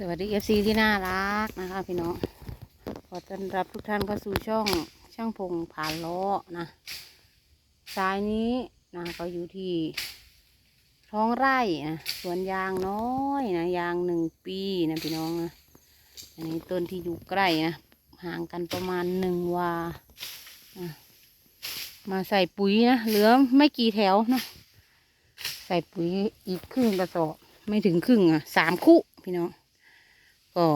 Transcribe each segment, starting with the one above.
สวัสดีเอฟซีที่น่ารักนะคะพี่น้อง ขอต้อนรับทุกท่านเข้าสู่ช่องช่างพงผ่านล้อนะสายนี้นะก็อยู่ที่ท้องไร่นะสวนยางน้อยนะยางหนึ่งปีนะพี่น้องนะอันนี้ต้นที่อยู่ใกล้นะห่างกันประมาณหนึ่งวาอะมาใส่ปุ๋ยนะเหลือไม่กี่แถวนะใส่ปุ๋ยอีกครึ่งกระสอบไม่ถึงครึ่งอะสามคู่พี่น้อง ก็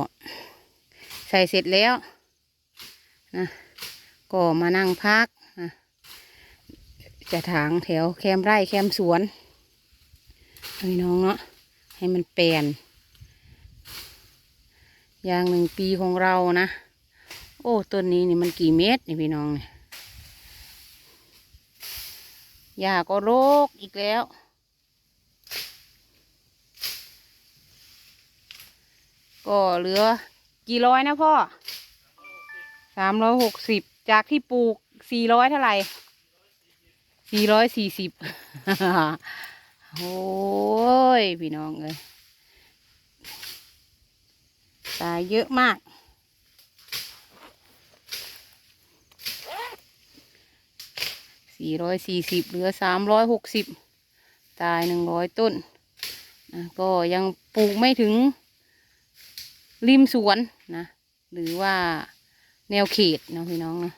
ใส่เสร็จแล้วนะก็มานั่งพักนะจะถางแถวแคมไร่แคมสวนให้น้องเนาะให้มันเปลี่ยนอย่างหนึ่งปีของเรานะ โอ้ต้นนี้นี่มันกี่เมตรนี่พี่น้องเนี่ยหญ้าก็โรคอีกแล้ว ก็เหลือกี่ร้อยนะพ่อสามร้อยหกสิบจากที่ปลูกสี่ร้อยเท่าไหร่สี่ร้อยสี่สิบโอ้ย พี่น้องเอ้ยตายเยอะมาก สี่ร้อยสี่สิบเหลือสามร้อยหกสิบตายหนึ่งร้อยต้น ก็ยังปลูกไม่ถึง ริมสวนนะ หรือว่าแนวเขตเนาะพี่น้องนะ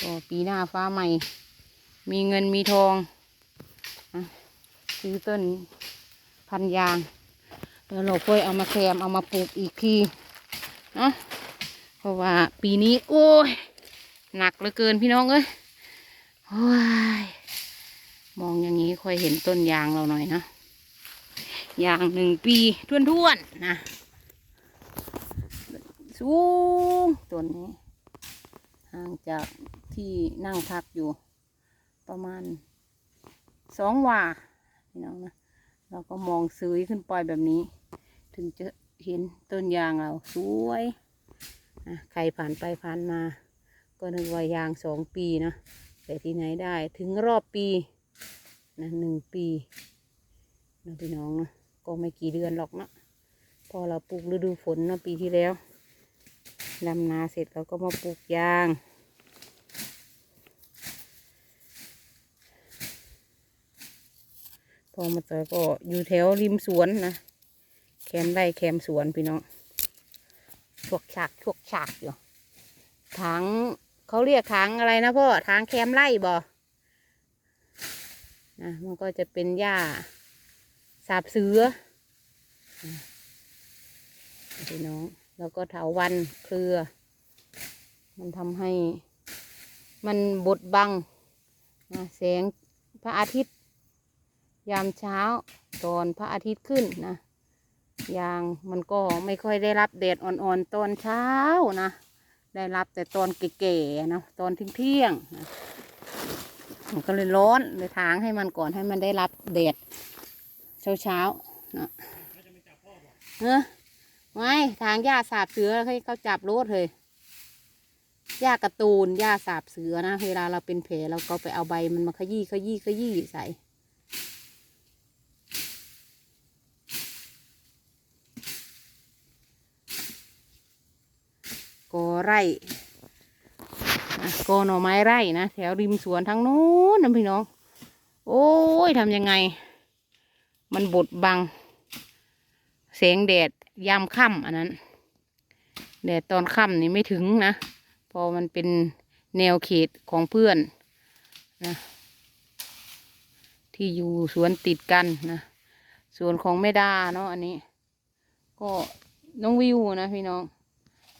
ก็ปีหน้าฟ้าใหม่ มีเงินมีทองซื้อต้นพันยางแล้วเราค่อยเอามาแคมเอามาปลูกอีกทีเนาะเพราะว่าปีนี้โอ้ยหนักเหลือเกินพี่น้องเอ้ยโอ้ยมองอย่างนี้ค่อยเห็นต้นยางเราหน่อยนะ อย่างหนึ่งปีท้วนๆนะสูงต้นนี้ ห่างจากที่นั่งพักอยู่ ประมาณสองวาพี่น้องนะเราก็มองซื้อขึ้นไปแบบนี้ ถึงจะเห็นต้นยางเราสวยนะใครผ่านไปผ่านมา ก็นึกว่ายางสองปีนะแต่ที่ไหนได้ถึงรอบปีนะหนึ่งปีนะพี่น้องนะ ก็ไม่กี่เดือนหรอกเนาะพอเราปลูกฤดูฝนเนาะปีที่แล้วดำนาเสร็จเราก็มาปลูกยาง พอมาเจอก็อยู่แถวริมสวนนะแคมไร่แคมสวนพี่น้องชวกฉากชวกฉากอยู่ทางเขาเรียกทางอะไรนะพ่อทางแคมไร่บ่นะมันก็จะเป็นหญ้าาบเสือพี่น้องแล้วก็เถาวันเครือ มันทำให้มันบดบังนะแสงพระอาทิตย์ ยามเช้าตอนพระอาทิตย์ขึ้นนะยางมันก็ไม่ค่อยได้รับแดดอ่อนๆตอนเช้านะ ได้รับแต่ตอนเก๋ๆนะตอนเที่ยงๆนะมันก็เลยร้อนเลยทางให้มันก่อนให้มันได้รับแดด เช้าเช้าเนาะเออไม่ทางหญ้าสาบเสือให้เขาจับรถเลยหญ้ากร์ตูนหญ้าสาบเสือนะเวลาเราเป็นแผลเราก็ไปเอาใบมันมาขยี้ขยี้ขยี้ใส่กอไร่กอหน่อไม้ไร่นะแถวริมสวนทั้งนู้นนะพี่น้อง โอ้ยทำยังไง มันบดบังแสงแดดยามค่ำอันนั้น แดดตอนค่ำนี่ไม่ถึงนะ พอมันเป็นแนวเขตของเพื่อนนะที่อยู่สวนติดกันนะสวนของแม่ดาเนาะอันนี้ ก็น้องวิวนะพี่น้อง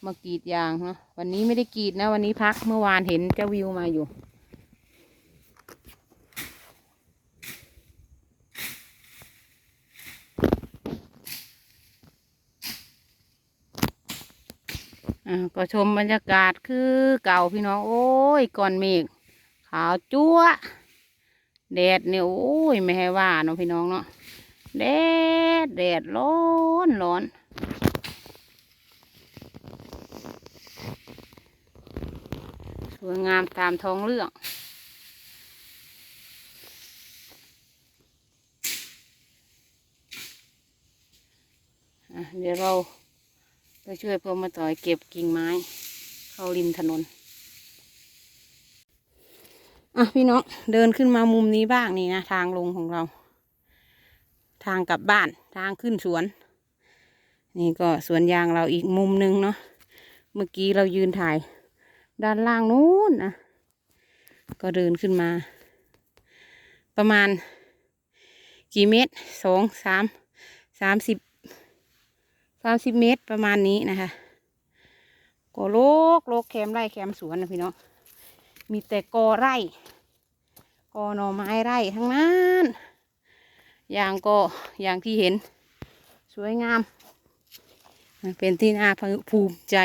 มากรีดยางเนาะวันนี้ไม่ได้กรีดนะ วันนี้พักเมื่อวานเห็นเจ้าวิวมาอยู่ อ่าก็ชมบรรยากาศคือเก่าพี่น้อง โอ้ยก่อนเมฆขาวจั๊วแดดเนี่ยโอ้ยไม่ให้ว่าเนาะพี่น้องเนาะแดดแดดร้อนร้อนสวยงามตามท้องเรื่องเดี๋ยวเรา ไปช่วยพ่อมาต่อยเก็บกิ่งไม้ เข้าริมถนน อะพี่น้องเดินขึ้นมามุมนี้บ้างนี่นะ ทางลงของเรา ทางกลับบ้านทางขึ้นสวน นี่ก็สวนยางเราอีกมุมหนึงเนาะเมื่อกี้เรายืนถ่าย ด้านล่างนู้นนะก็เดินขึ้นมา ประมาณ กี่เมตรสองสามสามสิบ สามสิบเมตรประมาณนี้นะคะก็โลกโลกแคมไร่แคมสวนนะพี่น้องมีแต่กอไร่กอหน่อไม้ไร่ทั้งนั้นอย่างก็อย่างที่เห็นสวยงาม เป็นที่น่าภูมิใจ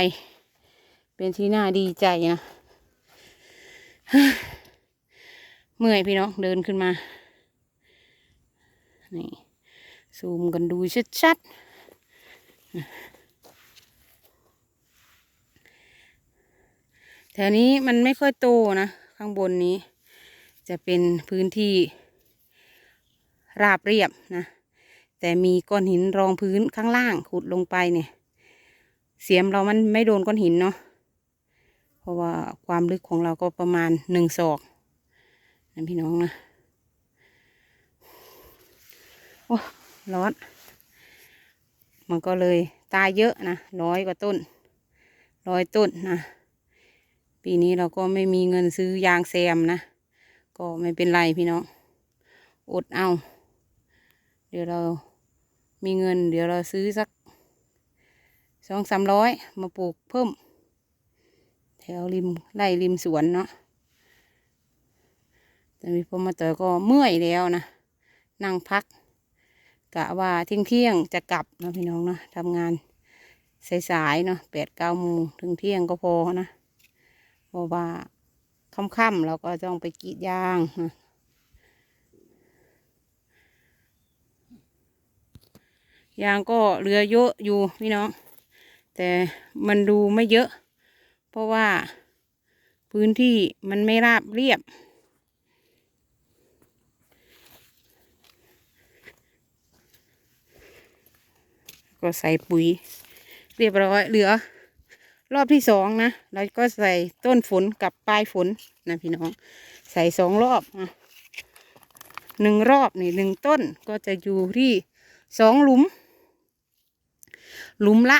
เป็นที่น่าดีใจนะเมื่อยพี่น้องเดินขึ้นมา นี่ซูมกันดูชัดๆ แถวนี้มันไม่ค่อยโตนะ ข้างบนนี้ จะเป็นพื้นที่ ราบเรียบนะ แต่มีก้อนหินรองพื้นข้างล่างขุดลงไปเนี่ย เสียมเรามันไม่โดนก้อนหินเนาะเพราะว่าความลึกของเราก็ประมาณหนึ่งศอกนะพี่น้องนะ โอ้ร้อน มันก็เลยตายเยอะนะร้อยกว่าต้นร้อยต้นนะปีนี้เราก็ไม่มีเงินซื้อยางแซมนะ ก็ไม่เป็นไรพี่น้องอดเอา เดี๋ยวเรามีเงิน เดี๋ยวเราซื้อสักสองสามร้อยมาปลูกเพิ่ม แถวริมไร่ริมสวนเนาะแต่มีพอมาเตอก็เมื่อยแล้วนะ นั่งพัก กะว่าเที่ยงเที่ยงจะกลับนะพี่น้องเนาะทำงานสายๆเนาะแปดเก้าโมงถึงเที่ยงก็พอนะเพราะว่าค่ำๆเราก็ต้องไปกรีดยางนะยางก็เหลือเยอะอยู่พี่น้อง แต่มันดูไม่เยอะ เพราะว่าพื้นที่มันไม่ราบเรียบ ก็ใส่ปุ๋ย เรียบร้อยเหลือ รอบที่สองนะเราก็ใส่ต้นฝนกับปลายฝนนะพี่น้อง ใส่สองรอบอะหนึ่งรอบนี่หนึ่งต้นก็จะอยู่ที่สองหลุม หลุมละ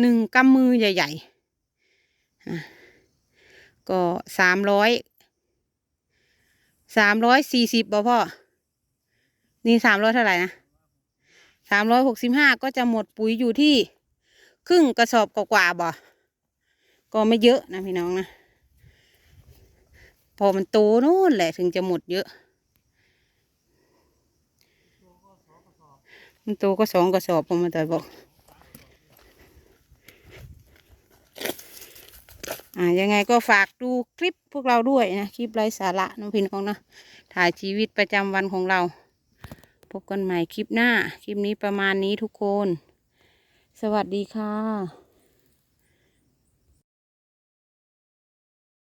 หนึ่งกำมือใหญ่ๆอ่ก็สามร้อยสามร้อยสี่สิบบ่พ่อ นี่สามร้อยเท่าไหร่นะ สามร้อยหกสิบห้าก็จะหมดปุ๋ยอยู่ที่ครึ่งกระสอบกว่าๆบ่ ก็ไม่เยอะนะพี่น้องนะ พอมันโตนู่นแหละถึงจะหมดเยอะ มันโตก็สองกระสอบผมมาแต่บอกอ่ายังไงก็ฝากดูคลิปพวกเราด้วยนะ คลิปไร้สาระนะพี่น้องนะถ่ายชีวิตประจำวันของเรา พบกันใหม่คลิปหน้า คลิปนี้ประมาณนี้ทุกคน สวัสดีค่ะ